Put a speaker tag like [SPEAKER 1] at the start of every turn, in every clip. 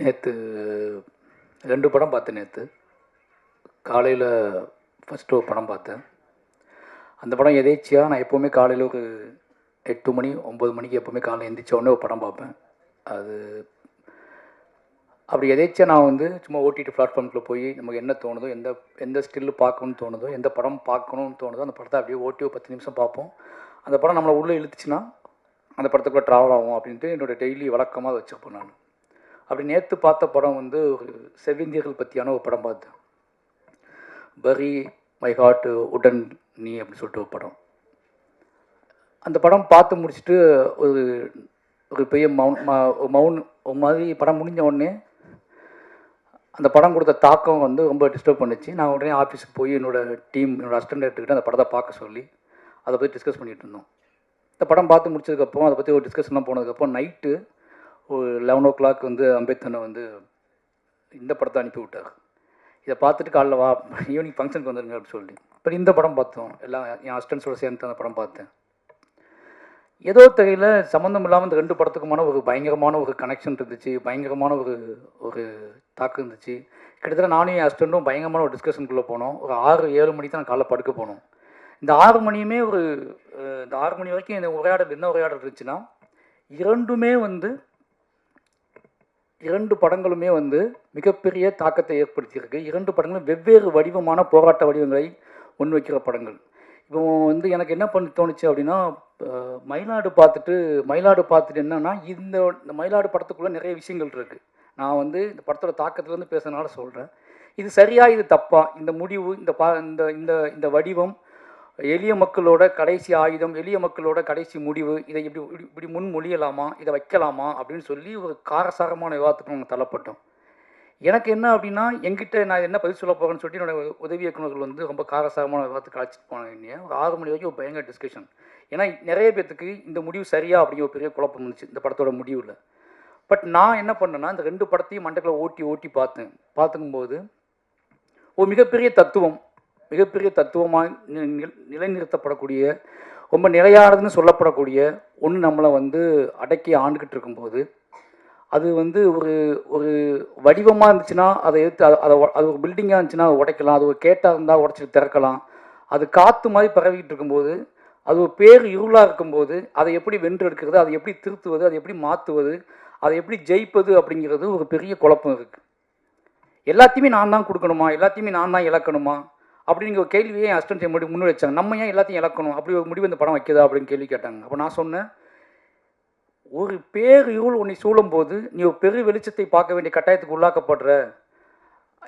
[SPEAKER 1] நேற்று ரெண்டு படம் பார்த்தேன் நேற்று காலையில் ஃபஸ்ட்டு ஒரு படம் பார்த்தேன். அந்த படம் எதேச்சியாக நான் எப்போவுமே காலையில் ஒரு எட்டு மணி ஒம்பது மணிக்கு எப்போவுமே காலையில் எந்திரிச்ச உடனே ஒரு படம் பார்ப்பேன். அது அப்படி எதேச்சியாக நான் வந்து சும்மா ஓடிடி பிளாட்ஃபார்ம்குள்ளே போய் நமக்கு என்ன தோணுதோ எந்த எந்த ஸ்டில்லு பார்க்கணும்னு தோணுதோ எந்த படம் பார்க்கணும்னு தோணுதோ அந்த படத்தை அப்படியே ஓட்டி ஒரு பத்து நிமிஷம் பார்ப்போம். அந்த படம் நம்மளை உள்ளே இழுத்துச்சுன்னா அந்த படத்துக்குள்ளே ட்ராவல் ஆகும் அப்படின்ட்டு என்னோடய டெய்லி வழக்கமாக வச்சுருப்பேன் நான். அப்படி நேற்று பார்த்த படம் வந்து ஒரு செவ்விந்தியர்கள் பற்றியான ஒரு படம் பார்த்தேன் பரி மை ஹார்ட் உடன் நீ அப்படின்னு சொல்லிட்டு ஒரு படம். அந்த படம் பார்த்து முடிச்சுட்டு ஒரு ஒரு பெரிய மவுன் ஒரு மவுன் ஒரு மாதிரி படம் முடிஞ்ச உடனே அந்த படம் கொடுத்த தாக்கம் வந்து ரொம்ப டிஸ்டர்ப் பண்ணுச்சு. நான் உடனே ஆஃபீஸுக்கு போய் என்னோட டீம் என்னோடய அசிஸ்டன்ட் எடுத்துக்கிட்டு அந்த படத்தை பார்க்க சொல்லி அதை பற்றி டிஸ்கஸ் பண்ணிகிட்டு இருந்தோம். இந்த படம் பார்த்து முடிச்சதுக்கப்புறம் அதை பற்றி ஒரு டிஸ்கஷன்லாம் போனதுக்கப்புறம் நைட்டு ஒரு லெவன் ஓ கிளாக் வந்து அம்பேத்கனை வந்து இந்த படத்தை அனுப்பி விட்டார் இதை பார்த்துட்டு காலைல வா ஈவினிங் ஃபங்க்ஷனுக்கு வந்துருங்க அப்படின்னு சொல்லி. இப்போ இந்த படம் பார்த்தோம். எல்லாம் என் ஹஸ்டன்ஸோட சேர்ந்து அந்த படம் பார்த்தேன். ஏதோ தகையில் சம்மந்தம் இல்லாமல் இந்த ரெண்டு படத்துக்குமான ஒரு பயங்கரமான ஒரு கனெக்ஷன் இருந்துச்சு பயங்கரமான ஒரு ஒரு தாக்கம் இருந்துச்சு. கிட்டத்தட்ட நானும் என் ஹஸ்டண்டும் பயங்கரமான ஒரு டிஸ்கஷனுக்குள்ளே போனோம். ஒரு ஆறு ஏழு மணிக்கு தான் காலைல படுக்க போனோம். இந்த ஆறு மணியுமே ஒரு இந்த ஆறு மணி வரைக்கும் இந்த உரையாடல் என்ன உரையாடல் இருந்துச்சுன்னா இரண்டுமே வந்து இரண்டு படங்களுமே வந்து மிகப்பெரிய தாக்கத்தை ஏற்படுத்தியிருக்கு. இரண்டு படங்களும் வெவ்வேறு வடிவமான போராட்ட வடிவங்களை முன்வைக்கிற படங்கள். இப்போ வந்து எனக்கு என்ன பண்ணி தோணுச்சு அப்படின்னா மயிலாடு பார்த்துட்டு மயிலாடு பார்த்துட்டு என்னன்னா இந்த மயிலாடு படத்துக்குள்ளே நிறைய விஷயங்கள் இருக்குது நான் வந்து இந்த படத்தோட தாக்கத்துலேருந்து பேசுறதுனால சொல்கிறேன் இது சரியா இது தப்பா? இந்த முடிவு இந்த பா இந்த இந்த இந்த வடிவம் எளிய மக்களோட கடைசி ஆயுதம் எளிய மக்களோட கடைசி முடிவு இதை இப்படி இப்படி- இப்படி முன்மொழியலாமா இதை வைக்கலாமா அப்படின்னு சொல்லி ஒரு காரசாரமான விவாதத்துக்கு நாங்கள் தள்ளப்பட்டோம். எனக்கு என்ன அப்படின்னா எங்கிட்ட நான் என்ன பதில் சொல்ல போகிறேன்னு சொல்லிட்டு என்னோட உதவி இயக்குநர்கள் வந்து ரொம்ப காரசாரமான விவாதத்துக்கு அழைச்சிட்டு போனாங்க ஒரு ஆறு மணி வரைக்கும் ஒரு பயங்கர டிஸ்கஷன் ஏன்னா நிறைய பேர்த்துக்கு இந்த முடிவு சரியா அப்படிங்கிற ஒரு பெரிய குழப்பம் இருந்துச்சு இந்த படத்தோட முடிவில். பட் நான் என்ன பண்ணேன்னா இந்த ரெண்டு படத்தையும் மண்டக்கில் ஓட்டி ஓட்டி பார்த்தேன். பார்த்துக்கும்போது ஒரு மிகப்பெரிய தத்துவம் மிகப்பெரிய தத்துவமாக நிலைநிறுத்தப்படக்கூடிய ரொம்ப நிலையானதுன்னு சொல்லப்படக்கூடிய ஒன்று நம்மளை வந்து அடக்கி ஆண்டுக்கிட்டு இருக்கும்போது அது வந்து ஒரு ஒரு வடிவமாக இருந்துச்சுன்னா அதை எடுத்து அதை அதை அது ஒரு பில்டிங்காக இருந்துச்சுன்னா அதை உடைக்கலாம் அது ஒரு கேட்டாக இருந்தால் உடச்சிட்டு திறக்கலாம். அது காற்று மாதிரி பரவிக்கிட்டு இருக்கும்போது அது ஒரு பேர் இருளாக இருக்கும்போது அதை எப்படி வென்றெடுக்கிறது அதை எப்படி திருத்துவது அதை எப்படி மாற்றுவது அதை எப்படி ஜெயிப்பது அப்படிங்கிறது ஒரு பெரிய குழப்பம் இருக்குது எல்லாத்தையுமே நான் தான் கொடுக்கணுமா? எல்லாத்தையுமே நான் தான் இழக்கணுமா? அப்படிங்கிற ஒரு என் அசிஸ்டன்ட் முடி முன் வச்சாங்க. நம்ம ஏன் எல்லாத்தையும் இழக்கணும்? அப்படி ஒரு முடிவு இந்த படம் வைக்கிறதா அப்படின்னு கேள்வி கேட்டாங்க. அப்போ நான் சொன்னேன் ஒரு பேர் இருள் உன்னை சூழும்போது நீ ஒரு பெரு வெளிச்சத்தை பார்க்க வேண்டிய கட்டாயத்துக்கு உள்ளாக்கப்படுற.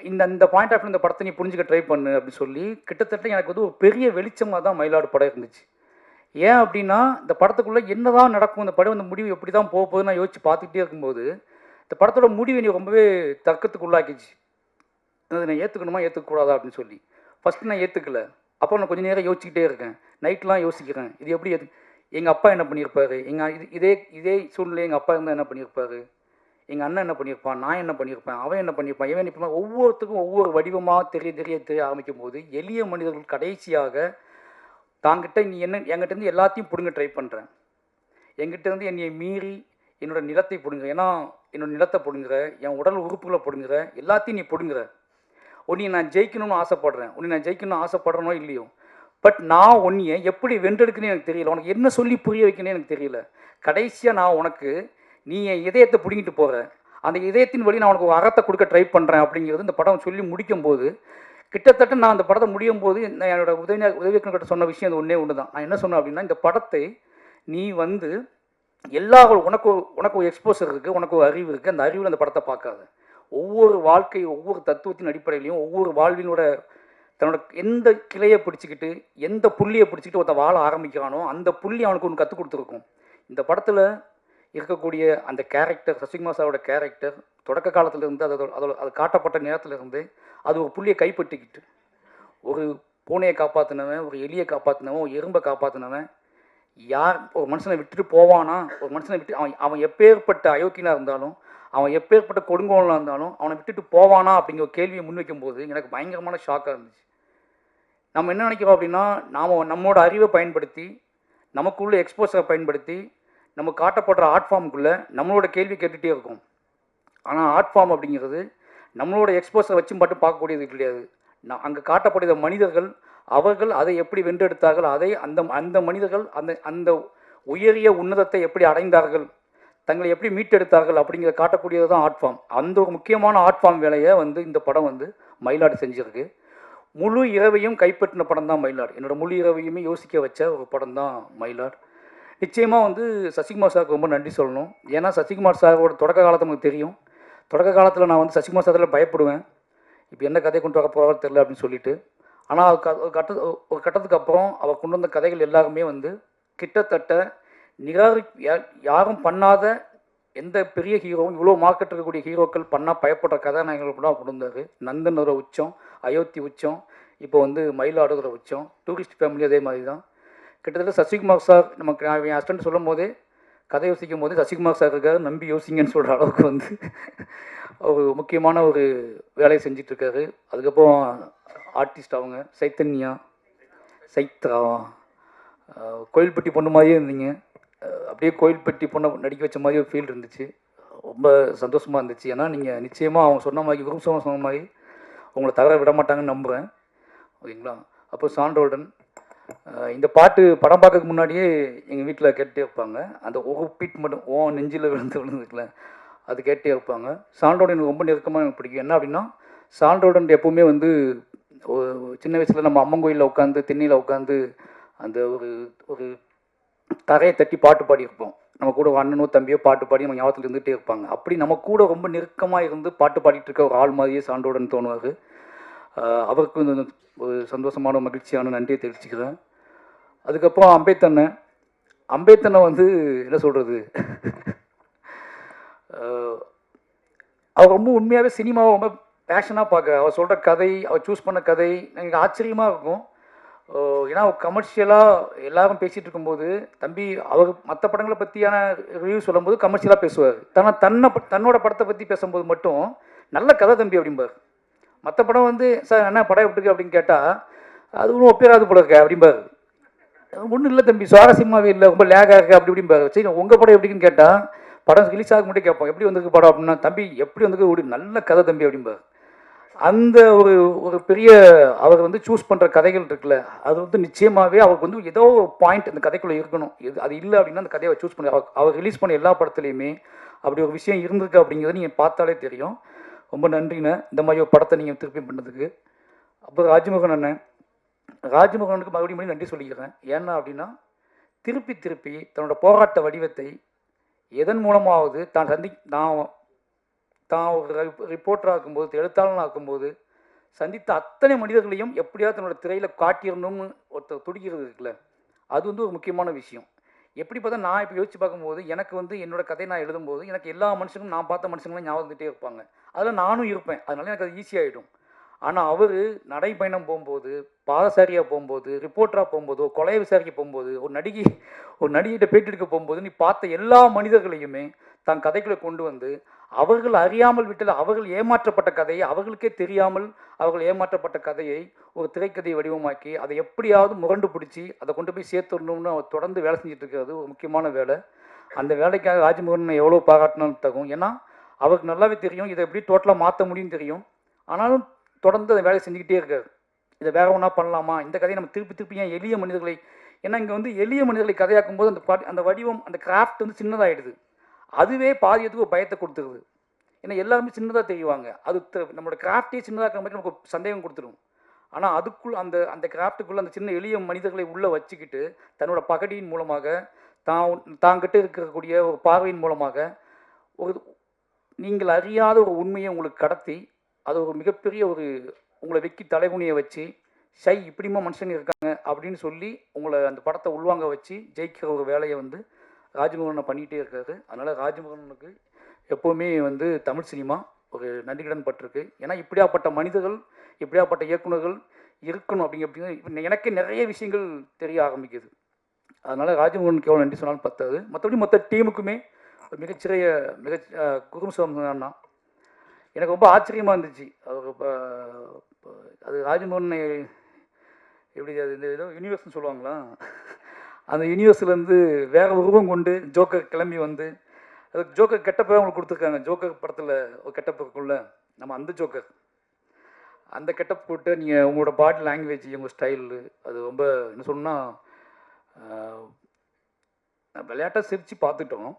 [SPEAKER 1] இந்த இந்த பாயிண்ட் ஆஃப் இந்த படத்தை நீ புரிஞ்சுக்க ட்ரை பண்ணு அப்படின்னு சொல்லி கிட்டத்தட்ட எனக்கு வந்து ஒரு பெரிய வெளிச்சமாக தான் மயிலாடு படம் இருந்துச்சு. ஏன் அப்படின்னா இந்த படத்துக்குள்ளே என்னதான் நடக்கும் இந்த படம் இந்த முடிவு எப்படி தான் போக போகுதுன்னு நான் யோசிச்சு பார்த்துக்கிட்டே இருக்கும்போது இந்த படத்தோட முடிவு நீ ரொம்பவே தர்க்கத்துக்கு உள்ளாக்கிச்சு அதை நான் ஏற்றுக்கணுமா ஏற்றுக்கக்கூடாதா அப்படின்னு சொல்லி. ஃபஸ்ட்டு நான் ஏற்றுக்கல அப்போ நான் கொஞ்சம் நேரம் யோசிச்சுக்கிட்டே இருக்கேன். நைட்லாம் யோசிக்கிறேன். இது எப்படி எது? எங்கள் அப்பா என்ன பண்ணியிருப்பாரு எங்கள் இது இதே இதே சூழ்நிலை எங்கள் அப்பா இருந்தால் என்ன பண்ணியிருப்பாரு எங்கள் அண்ணன் என்ன பண்ணியிருப்பான் நான் என்ன பண்ணியிருப்பேன் அவன் என்ன பண்ணியிருப்பான் இவன் இப்போ ஒவ்வொருத்துக்கும் ஒவ்வொரு வடிவமாக தெரிய தெரிய தெரிய ஆரம்பிக்கும் போது எளிய மனிதர்கள் கடைசியாக தாங்கிட்ட நீ என்ன எங்கிட்டேருந்து எல்லாத்தையும் பிடுங்க ட்ரை பண்ணுறேன் எங்கிட்டேருந்து என்னை மீறி என்னோட நிலத்தை பிடுங்குற ஏன்னா என்னோடய நிலத்தை பிடுங்குற என் உடல் உறுப்புகளை பிடுங்குற எல்லாத்தையும் நீ பிடுங்குற. உன்னை நான் ஜெயிக்கணும்னு ஆசைப்படுறேன். உன்னை நான் ஜெயிக்கணும்னு ஆசைப்படுறனோ இல்லையோ? பட் நான் உன்னையை எப்படி வென்றெடுக்கணும்னு எனக்கு தெரியல. உனக்கு என்ன சொல்லி புரிய வைக்கணும்னு எனக்கு தெரியல. கடைசியாக நான் உனக்கு நீ என் இதயத்தை பிடுங்கிட்டு போகிற அந்த இதயத்தின் வழி நான் உனக்கு ஒரு அறத்தை கொடுக்க ட்ரை பண்ணுறேன் அப்படிங்கிறது இந்த படம் சொல்லி முடிக்கும் போது கிட்டத்தட்ட நான் அந்த படத்தை முடியும் போது நான் என்னோட உதவி உதவியக்கிட்ட சொன்ன விஷயம் அது ஒன்றே ஒன்று தான் நான் என்ன சொன்னேன் அப்படின்னா இந்த படத்தை நீ வந்து எல்லா உனக்கு உனக்கு ஒரு எக்ஸ்போசர் இருக்குது உனக்கு ஒரு அறிவு இருக்குது அந்த அறிவில் அந்த படத்தை பார்க்காது. ஒவ்வொரு வாழ்க்கை ஒவ்வொரு தத்துவத்தின் அடிப்படையிலையும் ஒவ்வொரு வாழ்வினோட தன்னோட எந்த கிளையை பிடிச்சிக்கிட்டு எந்த புள்ளியை பிடிச்சிக்கிட்டு ஒருத்தன் வாழ ஆரம்பிக்கிறானோ அந்த புள்ளி அவனுக்கு ஒன்று கற்றுக் கொடுத்துருக்கும். இந்த படத்தில் இருக்கக்கூடிய அந்த கேரக்டர் சசிகுமார் சாரோட கேரக்டர் தொடக்க காலத்திலிருந்து அதோட அதோட அது காட்டப்பட்ட நேரத்திலிருந்து அது ஒரு புள்ளியை கைப்பற்றிக்கிட்டு ஒரு பூனையை காப்பாற்றினவன் ஒரு எலியை காப்பாற்றினவன் ஒரு எறும்பை காப்பாற்றினவன் யார் ஒரு மனுஷனை விட்டுட்டு போவானா ஒரு மனுஷனை விட்டு அவன் அவன் எப்பேற்பட்ட அயோக்கியனாக இருந்தாலும் அவன் எப்பேற்பட்ட கொடுங்கோலனாக இருந்தாலும் அவனை விட்டுட்டு போவானா அப்படிங்கிற ஒரு கேள்வியை முன்வைக்கும் போது எனக்கு பயங்கரமான ஷாக்காக இருந்துச்சு. நம்ம என்ன நினைக்கிறோம் அப்படின்னா நாம் நம்மளோட அறிவை பயன்படுத்தி நமக்குள்ள எக்ஸ்போஸரை பயன்படுத்தி நம்ம காட்டப்படுற ஆர்ட் ஃபார்முக்குள்ளே நம்மளோட கேள்வி கேட்டுகிட்டே இருக்கும். ஆனால் ஆர்ட் ஃபார்ம் அப்படிங்கிறது நம்மளோட எக்ஸ்போஸரை வச்சு மட்டும் பார்க்கக்கூடியது கிடையாது. நான் அங்கே காட்டப்படுகிற மனிதர்கள் அவர்கள் அதை எப்படி வென்றெடுத்தார்கள் அதை அந்த அந்த மனிதர்கள் அந்த அந்த உயரிய உன்னதத்தை எப்படி அடைந்தார்கள் தங்களை எப்படி மீட்டெடுத்தார்கள் அப்படிங்கிறத காட்டக்கூடியது தான் ஆர்ட் ஃபார்ம் அந்த ஒரு முக்கியமான ஆர்ட் ஃபார்ம் வேலையை வந்து இந்த படம் வந்து மயிலாடு செஞ்சிருக்கு. முழு இரவையும் கைப்பற்றின படம் தான் மயிலாடு. என்னோடய முழு இரவையுமே யோசிக்க வச்ச ஒரு படம் தான் மயிலாடு. நிச்சயமாக வந்து சசிகுமார் சாருக்கு ரொம்ப நன்றி சொல்லணும். ஏன்னா சசிகுமார் சாரோட தொடக்க காலத்து நமக்கு தெரியும். தொடக்க காலத்தில் நான் வந்து சசிகுமார் சாரில் பயப்படுவேன். இப்போ என்ன கதை கொண்டு வர போகிறாரோ தெரில அப்படின்னு சொல்லிட்டு. ஆனால் க- ஒரு கட்ட ஒரு கட்டத்துக்கு அப்புறம் அவர் கொண்டு வந்த கதைகள் எல்லாருமே வந்து கிட்டத்தட்ட நிராகரி யா- யாரும் பண்ணாத எந்த பெரிய ஹீரோவும் இவ்வளோ மார்க்கெட் இருக்கக்கூடிய ஹீரோக்கள் பண்ணால் பயப்படுற கதாநாயகங்கள் கூட கொண்டு நந்தனோட நந்தன் உச்சம் அயோத்தி உச்சம் இப்போ வந்து மயிலாடுகிற உச்சம் டூரிஸ்ட் ஃபேமிலி அதே மாதிரி தான் கிட்டத்தட்ட சசிகுமார் சார் நமக்கு நான் என் ஹஸ்பண்ட் சொல்லும் போதே கதை யோசிக்கும் போது சசிகுமார் சார் இருக்காரு நம்பி யோசிங்கன்னு சொல்கிற அளவுக்கு வந்து ஒரு முக்கியமான ஒரு வேலையை செஞ்சிட்ருக்காரு. அதுக்கப்புறம் ஆர்டிஸ்ட் அவங்க சைத்தன்யா சைத்ரா கோயில்பட்டி பொண்ணு மாதிரியே இருந்தீங்க. அப்படியே கோயில்பட்டி பொண்ணை நடிக்க வச்ச மாதிரி ஒரு ஃபீல் இருந்துச்சு. ரொம்ப சந்தோஷமாக இருந்துச்சு. ஏன்னா நீங்கள் நிச்சயமாக அவங்க சொன்ன மாதிரி விரும்ப சொன்ன மாதிரி உங்களை தவற விட மாட்டாங்கன்னு நம்புகிறேன் ஓகேங்களா? அப்போ சான்றோல்டன் இந்த பாட்டு படம் பார்க்கறதுக்கு முன்னாடியே எங்கள் வீட்டில் கேட்டே வைப்பாங்க அந்த ஒரு பீட் மட்டும் ஓ நெஞ்சில் விழுந்து விழுந்துருக்குல அது கேட்டே வைப்பாங்க சான்றோடன் எனக்கு ரொம்ப நெருக்கமாக எனக்கு பிடிக்கும். என்ன அப்படின்னா சான்றோடன் எப்பவுமே வந்து சின்ன வயசில் நம்ம அம்மன் கோயிலில் உட்காந்து திண்ணியில் உட்காந்து அந்த ஒரு ஒரு தரையை தட்டி பாட்டு பாடியிருப்போம். நம்ம கூட ஒரு அண்ணனோ தம்பியோ பாட்டு பாடி நம்ம ஞாபகத்தில் இருந்துகிட்டே இருப்பாங்க. அப்படி நம்ம கூட ரொம்ப நெருக்கமாக இருந்து பாட்டு பாடிட்டு இருக்க ஒரு ஆள் மாதிரியே சான்றோடன் தோணுவார். அவருக்கு ஒரு சந்தோஷமான மகிழ்ச்சியான நன்றியை தெரிவிச்சுக்கிறேன். அதுக்கப்புறம் அம்பேத்தண்ணன் அம்பேத்தனை வந்து என்ன சொல்கிறது அவர் ரொம்ப உண்மையாகவே சினிமாவை ரொம்ப பேஷனாக பார்க்க அவர் சொல்கிற கதை அவர் சூஸ் பண்ண கதை எனக்கு ஆச்சரியமாக இருக்கும். ஏன்னா கமர்ஷியலாக எல்லாரும் பேசிகிட்டு இருக்கும்போது தம்பி அவர் மற்ற படங்களை பற்றியான ரிவ்யூ சொல்லும்போது கமர்ஷியலாக பேசுவார். தன்னை தன்னை தன்னோட படத்தை பற்றி பேசும்போது மட்டும் நல்ல கதை தம்பி அப்படிம்பார். மற்ற படம் வந்து சார் என்ன படம் எப்படி இருக்கு அப்படின்னு கேட்டால் அது ஒன்றும் ஒப்பேராது போல இருக்க அப்படிம்பார். ஒன்றும் இல்லை தம்பி சுவாரஸ்யமாகவே இல்லை ரொம்ப லேகாக இருக்கு அப்படி இப்படிம்பார். சரி உங்கள் படம் எப்படின்னு கேட்டால் படம் ரிலீஸ் ஆக மட்டும் கேட்போம். எப்படி வந்திருக்கு படம்? அப்படின்னா தம்பி எப்படி வந்திருக்கு? ஒரு நல்ல கதை தம்பி அப்படிம்பார். அந்த ஒரு ஒரு பெரிய அவர் வந்து சூஸ் பண்ணுற கதைகள் இருக்குல்ல அது வந்து நிச்சயமாகவே அவருக்கு வந்து ஏதோ ஒரு பாயிண்ட் அந்த கதைக்குள்ளே இருக்கணும். இது அது இல்லை அப்படின்னா அந்த கதையை சூஸ் பண்ணி அவர் அவர் ரிலீஸ் பண்ண எல்லா படத்துலையுமே அப்படி ஒரு விஷயம் இருந்திருக்கு அப்படிங்கிறது நீங்கள் பார்த்தாலே தெரியும். ரொம்ப நன்றிண்ணே. இந்த மாதிரி ஒரு படத்தை நீங்கள் திருப்பி பண்ணதுக்கு. அப்புறம் ராஜ்மோகன் அண்ணன். ராஜ்மோகனுக்கு மறுபடியும் மறுபடியும் நன்றி சொல்லிக்கிறேன். ஏன்னா அப்படின்னா திருப்பி திருப்பி தன்னோட போராட்ட வடிவத்தை எதன் மூலமாவது தான் சந்தி நான் தான் ஒரு ரிப்போர்ட்டராக இருக்கும்போது எழுத்தாளனாக இருக்கும்போது சந்தித்த அத்தனை மனிதர்களையும் எப்படியாவது தன்னோட திரையில் காட்டிடணும்னு ஒருத்தர் துடிக்கிறது இருக்குல்ல அது வந்து ஒரு முக்கியமான விஷயம். எப்படி பார்த்தா நான் இப்போ யோசிச்சு பார்க்கும்போது எனக்கு வந்து என்னோட கதை நான் எழுதும்போது எனக்கு எல்லா மனுஷங்களும் நான் பார்த்த மனுஷங்களும் ஞாபகம் வந்துட்டே இருப்பாங்க. அதில் நானும் இருப்பேன். அதனால எனக்கு அது ஈஸியாகிடும் ஆனால் அவர் நடைப்பயணம் போகும்போது பாதசாரியாக போகும்போது ரிப்போர்ட்டராக போகும்போதோ கொலை விசாரிக்க போகும்போது ஒரு நடிகை ஒரு நடிகைகிட்ட பேட்டி எடுக்க போகும்போது நீ பார்த்த எல்லா மனிதர்களையுமே தன் கதைகளை கொண்டு வந்து அவர்கள் அறியாமல் விட்டது அவர்கள் ஏமாற்றப்பட்ட கதையை அவர்களுக்கே தெரியாமல் அவர்கள் ஏமாற்றப்பட்ட கதையை ஒரு திரைக்கதையை வடிவமாக்கி அதை எப்படியாவது முரண்டு பிடிச்சி அதை கொண்டு போய் சேர்த்துடணும்னு அவர் தொடர்ந்து வேலை செஞ்சுட்டு இருக்கிறது ஒரு முக்கியமான வேலை. அந்த வேலைக்காக ராஜ்மோகன் எவ்வளோ பாராட்டினாலும் தகும். ஏன்னா அவருக்கு நல்லாவே தெரியும். இதை எப்படி டோட்டலாக மாற்ற முடியும் தெரியும். ஆனாலும் தொடர்ந்து அதை வேலையை செஞ்சுக்கிட்டே இருக்கார். இதை வேற ஒன்றா பண்ணலாமா? இந்த கதையை நம்ம திருப்பி திருப்பி ஏன் எளிய மனிதர்களை ஏன்னா இங்கே வந்து எளிய மனிதர்களை கதையாக்கும் போது அந்த அந்த வடிவம் அந்த கிராஃப்ட் வந்து சின்னதாகிடுது அதுவே பாதியத்துக்கு ஒரு பயத்தை கொடுத்துருது. ஏன்னா எல்லாருமே சின்னதாக தெரியுவாங்க அது த- நம்மளோட கிராஃப்டே சின்னதாக இருக்கிற மாதிரி நமக்கு சந்தேகம் கொடுத்துரும். ஆனால் அதுக்குள் அந்த அந்த கிராஃப்ட்டுக்குள்ளே அந்த சின்ன எளிய மனிதர்களை உள்ளே வச்சுக்கிட்டு தன்னோட பகடியின் மூலமாக தான் தாங்கிட்ட இருக்கக்கூடிய ஒரு பார்வையின் மூலமாக ஒரு நீங்கள் அறியாத ஒரு உண்மையை உங்களுக்கு கடத்தி அது ஒரு மிகப்பெரிய ஒரு உங்களை வெக்கி தலைகுனியை வச்சு ஷை இப்படிமா மனுஷங்க இருக்காங்க அப்படின்னு சொல்லி உங்களை அந்த படத்தை உள்வாங்க வச்சு ஜெயிக்கிற ஒரு வேலையை வந்து ராஜ்மோகனை பண்ணிகிட்டே இருக்காரு. அதனால் ராஜ்மோகனுக்கு எப்போவுமே வந்து தமிழ் சினிமா ஒரு நன்றிக்கடன் பட்டிருக்கு. ஏன்னா இப்படியாப்பட்ட மனிதர்கள் இப்படியாப்பட்ட இயக்குனர்கள் இருக்கணும் அப்படிங்க அப்படிங்கிறது எனக்கு நிறைய விஷயங்கள் தெரிய ஆரம்பிக்குது. அதனால் ராஜ்மோகனுக்கு எவ்வளோ நன்றி சொன்னாலும் பத்தாது. மற்றபடி மற்ற டீமுக்குமே மிகச்சிறைய மிக குரும்சம் அண்ணா. எனக்கு ரொம்ப ஆச்சரியமாக இருந்துச்சு. அவர் ப- அது ராஜ்மோகனை எப்படி அது இந்த ஏதோ யூனிவர்ஸ்னு சொல்லுவாங்களா? அந்த யூனிவர்ஸ்லேருந்து வேற உருவம் கொண்டு ஜோக்கர் கிளம்பி வந்து அது ஜோக்கர் கெட்டப்பவே அவங்களுக்கு கொடுத்துருக்காங்க. ஜோக்கர் படத்தில் ஒரு கெட்டப் நம்ம அந்த ஜோக்கர். அந்த கெட்டப் போட்டு நீங்கள் உங்களோட பாடி லாங்குவேஜ் உங்கள் ஸ்டைலு அது ரொம்ப என்ன சொன்னால் விளையாட்டாக சிரித்து பார்த்துட்டோம்.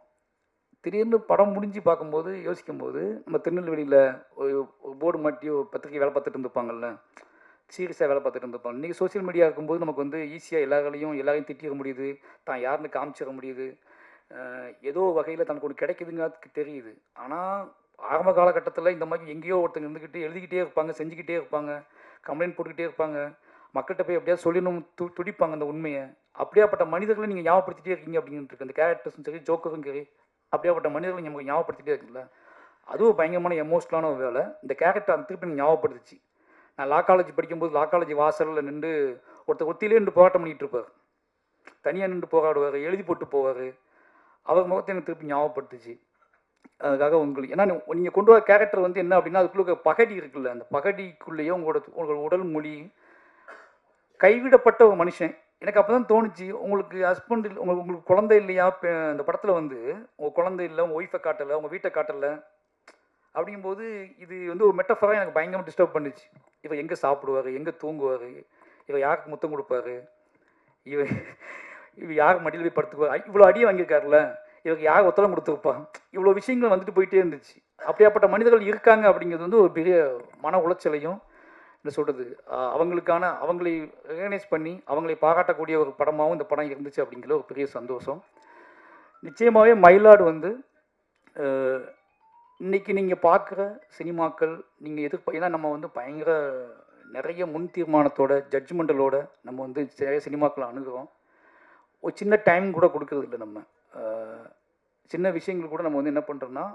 [SPEAKER 1] திடீர்னு படம் முடிஞ்சு பார்க்கும்போது யோசிக்கும்போது நம்ம திருநெல்வேலியில் ஒரு ஒரு போர்டு மாட்டி ஒரு பத்திரிக்கை வேலை பார்த்துட்டு இருந்திருப்பாங்கல்ல சீரியஸாக வேலை பார்த்துட்டு இருந்திருப்பாங்க இன்றைக்கி சோஷியல் மீடியா இருக்கும்போது நமக்கு வந்து ஈஸியாக எல்லாராலையும் எல்லாரையும் திட்டிட முடியுது. தான் யாருன்னு காமிச்சிட முடியுது. ஏதோ வகையில் தனக்கு ஒன்று கிடைக்குதுங்க தெரியுது. ஆனால் ஆரம்ப காலகட்டத்தில் இந்த மாதிரி எங்கேயோ ஒருத்தங்க இருந்துக்கிட்டு எழுதிக்கிட்டே இருப்பாங்க செஞ்சுக்கிட்டே இருப்பாங்க கம்ப்ளைண்ட் போட்டுக்கிட்டே இருப்பாங்க. மக்கள்கிட்ட போய் எப்படியாவது சொல்லணும் து துடிப்பாங்க அந்த உண்மையை. அப்படியாப்பட்ட மனிதர்களை நீங்கள் ஞாபகப்படுத்திட்டே இருக்கீங்க அப்படின்ட்டு இருக்கு. அந்த கேரக்டர்ஸும் சரி ஜோக்கரும் சரி அப்படியாப்பட்ட மனிதர்களை நமக்கு ஞாபகப்படுத்திட்டே இருக்குல்ல அதுவும் பயங்கரமான எமோஷனலான ஒரு வேலை. இந்த கேரக்டர் அந்த திருப்பி ஞாபகப்படுத்துச்சு. நான் லா காலேஜ் படிக்கும்போது லா காலேஜ் வாசலில் நின்று ஒருத்தர் ஒத்திலே நின்று போராட்டம் பண்ணிகிட்டு இருப்பார். தனியாக நின்று போராடுவார் எழுதி போட்டு போவார். அவர் முகத்தை எனக்கு திருப்பி ஞாபகப்படுத்துச்சு. அதுக்காக உங்களுக்கு ஏன்னா நீங்கள் கொண்டு வர கேரக்டர் வந்து என்ன அப்படின்னா அதுக்குள்ளே பகடி இருக்குல்ல அந்த பகடிக்குள்ளேயே உங்களோட உங்களோட உடல் மொழி கைவிடப்பட்ட ஒரு மனுஷன். எனக்கு அப்போ தான் தோணுச்சு உங்களுக்கு ஹஸ்பண்ட் உங்களுக்கு உங்களுக்கு குழந்தை இல்லையா? இந்த அந்த படத்தில் வந்து உங்கள் குழந்தை இல்லை உங்கள் ஒய்ஃபை காட்டலை உங்கள் வீட்டை காட்டலை அப்படிங்கும்போது இது வந்து ஒரு மெட்டஃபராக எனக்கு பயங்கரமாக டிஸ்டர்ப் பண்ணுச்சு. இவர் எங்கே சாப்பிடுவார்? எங்கே தூங்குவார்? இவர் யாருக்கு முத்தம் கொடுப்பாரு? இவர் இவர் யார் மடியில் போய் படுத்துக்குவார் இவ்வளோ அடியை வாங்கியிருக்காருல்ல. இவருக்கு யார் ஒத்தளம் கொடுத்துருப்பா? இவ்வளோ விஷயங்கள் வந்துட்டு போயிட்டே இருந்துச்சு. அப்படியாப்பட்ட மனிதர்கள் இருக்காங்க அப்படிங்கிறது வந்து ஒரு பெரிய மன உளைச்சலையும் என்ன சொல்கிறது அவங்களுக்கான அவங்களை ரெகனைஸ் பண்ணி அவங்களை பாராட்டக்கூடிய ஒரு படமாகவும் இந்த படம் இருந்துச்சு அப்படிங்கிற ஒரு பெரிய சந்தோஷம். நிச்சயமாகவே மயிலாடு வந்து இன்றைக்கி நீங்கள் பார்க்குற சினிமாக்கள் நீங்கள் எதிர்ப்பு ஏன்னா நம்ம வந்து பயங்கர நிறைய முன் தீர்மானத்தோட ஜட்ஜ்மெண்டலோட நம்ம வந்து நிறைய சினிமாக்களை அணுகிறோம். ஒரு சின்ன டைம் கூட கொடுக்கறது இல்லை நம்ம. சின்ன விஷயங்கள் கூட நம்ம வந்து என்ன பண்ணுறோன்னா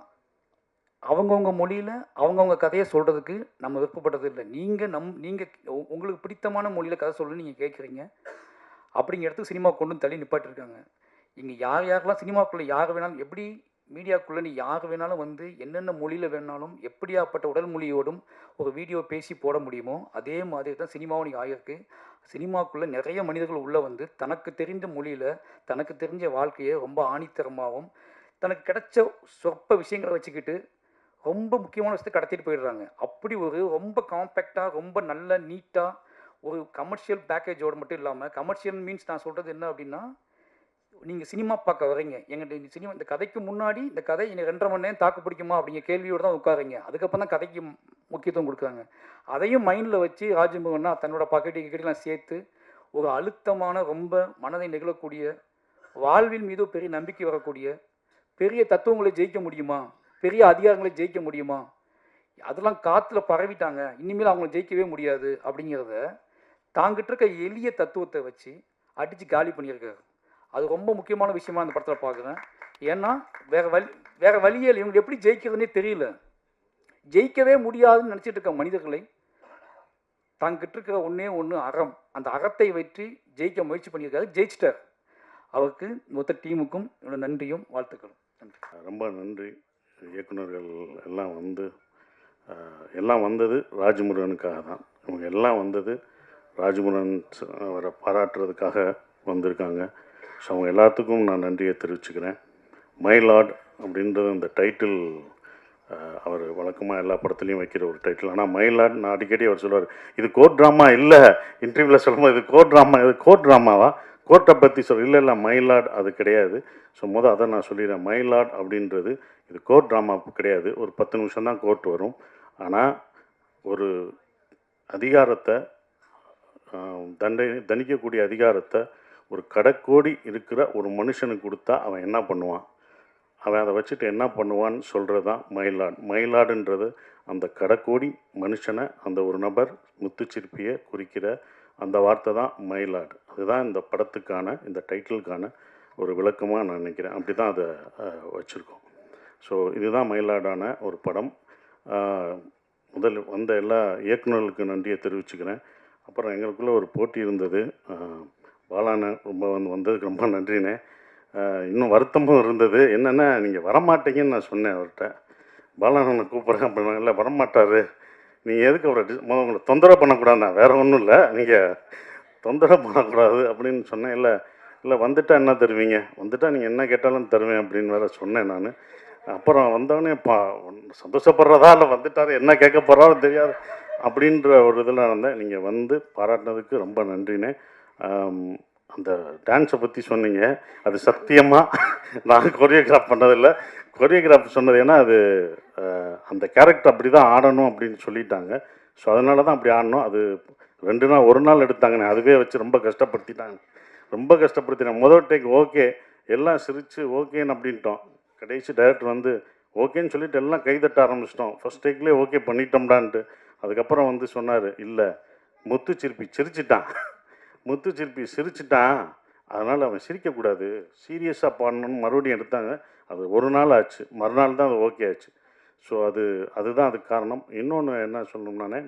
[SPEAKER 1] அவங்கவுங்க மொழியில் அவங்கவுங்க கதையை சொல்கிறதுக்கு நம்ம விருப்பப்பட்டது இல்லை. நீங்கள் நம் நீங்கள் உங்களுக்கு பிடித்தமான மொழியில் கதை சொல்லணும்னு நீங்கள் கேட்குறீங்க. அப்படிங்கிற இடத்துக்கு சினிமா கொண்டு வந்து தள்ளி நிப்பாட்டிருக்காங்க. இங்கே யார் யாரெல்லாம் சினிமாக்குள்ளே யார் வேணாலும் எப்படி மீடியாக்குள்ளே நீ யார் வேணாலும் வந்து என்னென்ன மொழியில் வேணாலும் எப்படியாப்பட்ட உடல் மொழியோடும் ஒரு வீடியோ பேசி போட முடியுமோ அதே மாதிரி தான் சினிமாவும் நீ ஆகியிருக்கு. சினிமாக்குள்ளே நிறைய மனிதர்கள் உள்ளே வந்து தனக்கு தெரிந்த மொழியில் தனக்கு தெரிஞ்ச வாழ்க்கையை ரொம்ப ஆணித்தரமாகவும் தனக்கு கிடைச்ச சொற்ப விஷயங்களை வச்சுக்கிட்டு ரொம்ப முக்கியமான விஷயத்தை கடத்திட்டு போயிடுறாங்க. அப்படி ஒரு ரொம்ப காம்பேக்டாக ரொம்ப நல்ல நீட்டாக ஒரு கமர்ஷியல் பேக்கேஜோடு மட்டும் இல்லாமல் கமர்ஷியல் மீன்ஸ் நான் சொல்கிறது என்ன அப்படின்னா நீங்கள் சினிமா பார்க்க வரீங்க எங்கிட்ட இந்த சினிமா இந்த கதைக்கு முன்னாடி இந்த கதை இன்னும் ரெண்டரை மணி நேரம் தாக்கு பிடிக்குமா அப்படிங்கிற கேள்வியோடு தான் உட்காருங்க அதுக்கப்புறம் தான் கதைக்கு முக்கியத்துவம் கொடுக்குறாங்க. அதையும் மைண்டில் வச்சு ராஜமோகனா தன்னோட பாக்கெட்டு கிட்டலாம் சேர்த்து ஒரு அழுத்தமான ரொம்ப மனதை நிகழக்கூடிய வாழ்வின் மீது ஒரு பெரிய நம்பிக்கை வரக்கூடிய பெரிய தத்துவங்களை ஜெயிக்க முடியுமா? பெரிய அதிகாரங்களை ஜெயிக்க முடியுமா? அதெல்லாம் காற்றுல பரவிட்டாங்க. இனிமேல் அவங்கள ஜெயிக்கவே முடியாது அப்படிங்கிறத தாங்கிட்ட இருக்க எளிய தத்துவத்தை வச்சு அடித்து காலி பண்ணியிருக்காரு. அது ரொம்ப முக்கியமான விஷயமா அந்த படத்தில் பார்க்குறேன். ஏன்னா வேறு வழி வேறு வழியே இல்லை. இவங்க எப்படி ஜெயிக்கிறதுனே தெரியல. ஜெயிக்கவே முடியாதுன்னு நினச்சிட்டு இருக்க மனிதர்களை தாங்கிட்ட இருக்கிற ஒன்றே ஒன்று அறம். அந்த அறத்தை வைத்து ஜெயிக்க முயற்சி பண்ணியிருக்காரு. ஜெயிச்சிட்டார். அவருக்கு மொத்த டீமுக்கும் என்னோட நன்றியும் வாழ்த்துக்களும். நன்றி.
[SPEAKER 2] ரொம்ப நன்றி. இயக்குனர்கள் எல்லாம் வந்து எல்லாம் வந்தது ராஜமுருகனுக்காக தான். இவங்க எல்லாம் வந்தது ராஜமுருகன் அவரை பாராட்டுறதுக்காக வந்திருக்காங்க. ஸோ அவங்க எல்லாத்துக்கும் நான் நன்றியை தெரிவிச்சுக்கிறேன். மை லார்ட் அப்படின்றது அந்த டைட்டில் அவர் வழக்கமாக எல்லா படத்துலையும் வைக்கிற ஒரு டைட்டில் ஆனால் மை லார்ட் நான் அடிக்கடி அவர் சொல்லுவார் இது கோர்ட் ட்ராமா இல்லை. இன்டர்வியூவில் சொல்லும்போது இது கோர்ட் ட்ராமா இது கோர்ட் ட்ராமாவா கோர்ட்டை பற்றி சொல் இல்லை இல்லை மயிலாட் அது கிடையாது. ஸோ மொதல் அதை நான் சொல்லிடுறேன். மயிலாட் அப்படின்றது இது கோர்ட் ட்ராமா கிடையாது. ஒரு பத்து நிமிஷம் தான் கோர்ட் வரும். ஆனால் ஒரு அதிகாரத்தை தண்டனை தண்டை தண்டிக்கக்கூடிய அதிகாரத்தை ஒரு கடைக்கோடி இருக்கிற ஒரு மனுஷனுக்கு கொடுத்தா அவன் என்ன பண்ணுவான்? அவன் அதை வச்சுட்டு என்ன பண்ணுவான்னு சொல்கிறது தான் மயிலாடு. மயிலாடுன்றது அந்த கடைக்கோடி மனுஷனை அந்த ஒரு நபர் முத்துச்சிற்பியை குறிக்கிற அந்த வார்த்தை தான் மயிலாடு. அதுதான் இந்த படத்துக்கான இந்த டைட்டிலுக்கான ஒரு விளக்கமாக நான் நினைக்கிறேன். அப்படி தான் அதை வச்சுருக்கோம். ஸோ இதுதான் மயிலாடான ஒரு படம். முதல் வந்த எல்லா இயக்குநர்களுக்கு நன்றியை தெரிவிச்சுக்கிறேன். அப்புறம் எங்களுக்குள்ளே ஒரு போட்டி இருந்தது. அஹ், ரொம்ப வந்து வந்ததுக்கு ரொம்ப நன்றிண்ணே. இன்னும் வருத்தமும் இருந்தது. என்னென்னா நீங்கள் வரமாட்டீங்கன்னு நான் சொன்னேன் அவர்கிட்ட. பாலாண்ணனை கூப்பிட்றேன் அப்படின்னா இல்லை வரமாட்டார். நீங்கள் எதுக்கு அவரை டிஸ் உங்களை தொந்தரவு பண்ணக்கூடாதுண்ணா. வேறு ஒன்றும் இல்லை. நீங்கள் தொந்தரவு பண்ணக்கூடாது அப்படின்னு சொன்னேன். இல்லை இல்லை வந்துட்டால் என்ன தருவீங்க? வந்துட்டால் நீங்கள் என்ன கேட்டாலும் தருவேன் அப்படின்னு வேற சொன்னேன் நான். அப்புறம் வந்தவொடனே பா சந்தோஷப்படுறதா? இல்லை வந்துட்டாரு. என்ன கேட்க போகிறாரோ தெரியாது. அப்படின்ற ஒரு இதில் இருந்தேன். நீங்கள் வந்து பாராட்டினதுக்கு ரொம்ப நன்றிண்ணே. அந்த டான்ஸை பற்றி சொன்னீங்க. அது சத்தியமாக நான் கொரியோகிராஃப் பண்ணதில்லை. கொரியோகிராஃப் சொன்னது ஏன்னா அது அந்த கேரக்டர் அப்படி தான் ஆடணும் அப்படின்னு சொல்லிட்டாங்க. ஸோ அதனால தான் அப்படி ஆடணும். அது ரெண்டு நாள் ஒரு நாள் எடுத்தாங்கண்ணே அதுவே வச்சு ரொம்ப கஷ்டப்படுத்திட்டாங்க. ரொம்ப கஷ்டப்படுத்தினேன் முதல் டேக் ஓகே எல்லாம் சிரித்து ஓகேன்னு அப்படின்ட்டோம். கடைசி டைரக்டர் வந்து ஓகேன்னு சொல்லிட்டு எல்லாம் கைதட்ட ஆரம்பிச்சிட்டோம். ஃபஸ்ட் டேக்லேயே ஓகே பண்ணிட்டோம்டான்ட்டு. அதுக்கப்புறம் வந்து சொன்னார் இல்லை. முத்து சிரிப்பி சிரிச்சிட்டான். முத்து சிற்பி சிரிச்சிட்டான். அதனால் அவன் சிரிக்கக்கூடாது. சீரியஸாக பாடணும்னு மறுபடியும் எடுத்தாங்க. அது ஒரு நாள் ஆச்சு. மறுநாள் தான் அது ஓகே ஆச்சு. ஸோ அது அதுதான் அதுக்கு காரணம். இன்னொன்று என்ன சொல்லணும்னானே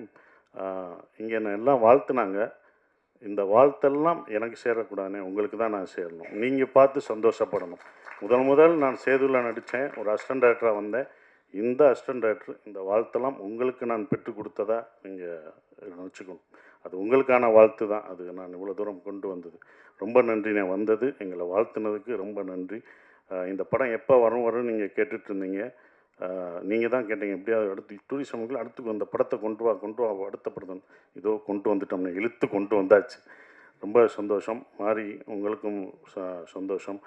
[SPEAKER 2] இங்கே என்ன எல்லாம் வாழ்த்துனாங்க. இந்த வாழ்த்தெல்லாம் எனக்கு சேரக்கூடாதுனே உங்களுக்கு தான் நான் சேரணும். நீங்கள் பார்த்து சந்தோஷப்படணும். முதல் முதல் நான் சேதுவில் நடித்தேன். ஒரு அசிஸ்டன்ட் டைரக்டராக வந்தேன். இந்த அசிஸ்டன்ட் டைரக்டர் இந்த வாழ்த்தெல்லாம் உங்களுக்கு நான் பெற்றுக் கொடுத்ததா நீங்கள் நினச்சிக்கணும் அது உங்களுக்கான வாழ்த்து தான். அது நான் இவ்வளோ தூரம் கொண்டு வந்தது. ரொம்ப நன்றி. நான் வந்தது. எங்களை வாழ்த்துனதுக்கு ரொம்ப நன்றி. இந்த படம் எப்போ வரும் வரும்னு நீங்கள் கேட்டுட்ருந்தீங்க. நீங்கள் தான் கேட்டீங்க. எப்படியாவது அடுத்து டூரிசமுக்கு அடுத்து அந்த படத்தை கொண்டு வா கொண்டு வா அடுத்த படத்தை இதோ கொண்டு வந்துட்டோம்னு இழுத்து கொண்டு வந்தாச்சு. ரொம்ப சந்தோஷம். மாறி உங்களுக்கும் ச- சந்தோஷம்.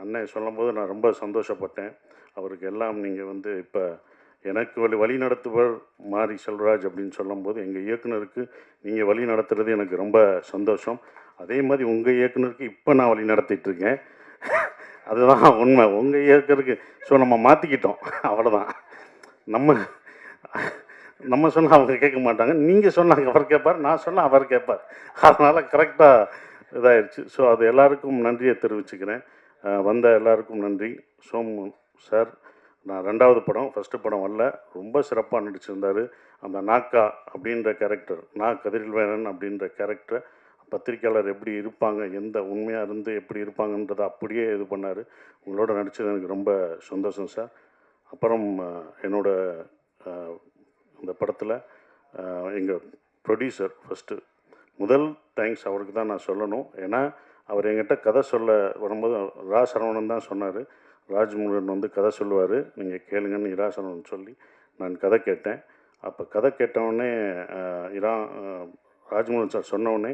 [SPEAKER 2] அண்ணன் சொல்லும்போது நான் ரொம்ப சந்தோஷப்பட்டேன். அவருக்கு எல்லாம் நீங்கள் வந்து இப்போ எனக்கு வழி வழி நடத்துவர் மாரி செல்வராஜ் அப்படின்னு சொல்லும்போது எங்கள் இயக்குனருக்கு நீங்கள் வழி நடத்துறது எனக்கு ரொம்ப சந்தோஷம். அதே மாதிரி உங்கள் இயக்குனருக்கு இப்போ நான் வழி நடத்திட்டுருக்கேன். அதுதான் உண்மை. உங்கள் இயக்குனருக்கு ஸோ நம்ம மாற்றிக்கிட்டோம் அவ்வளோதான் நம்ம நம்ம சொன்னால் அவங்க கேட்க மாட்டாங்க. நீங்கள் சொன்னாங்க அவர் கேட்பார் நான் சொன்னால் அவர் கேட்பார். அதனால் கரெக்டாக இதாகிடுச்சு ஸோ அது எல்லாருக்கும் நன்றியை தெரிவிச்சுக்கிறேன். வந்த எல்லாருக்கும் நன்றி. சோமு சார் நான் ரெண்டாவது படம் ஃபஸ்ட்டு படம் வரல. ரொம்ப சிறப்பாக நடிச்சிருந்தார். அந்த நாக்கா அப்படின்ற கேரக்டர் நா கதிர்வேலன் அப்படின்ற கேரக்டர் பத்திரிக்கையாளர் எப்படி இருப்பாங்க எந்த உண்மையாக இருந்து எப்படி இருப்பாங்கன்றதை அப்படியே இது பண்ணார். உங்களோட நடித்தது எனக்கு ரொம்ப சந்தோஷம் சார் அப்புறம் என்னோடய என்னோட இந்த படத்தில் எங்கள் ப்ரொடியூசர் ஃபஸ்ட்டு முதல் தேங்க்ஸ் அவருக்கு தான் நான் சொல்லணும். ஏன்னா அவர் என்கிட்ட கதை சொல்ல வரும்போது ரா சரவணன் தான் சொன்னார். ராஜ்முருகன் வந்து கதை சொல்லுவார். நீங்கள் கேளுங்கன்னு இரா சொல்லி நான் கதை கேட்டேன். அப்போ கதை கேட்டவுடனே இரா ராஜ்முருகன் சார் சொன்னவுடனே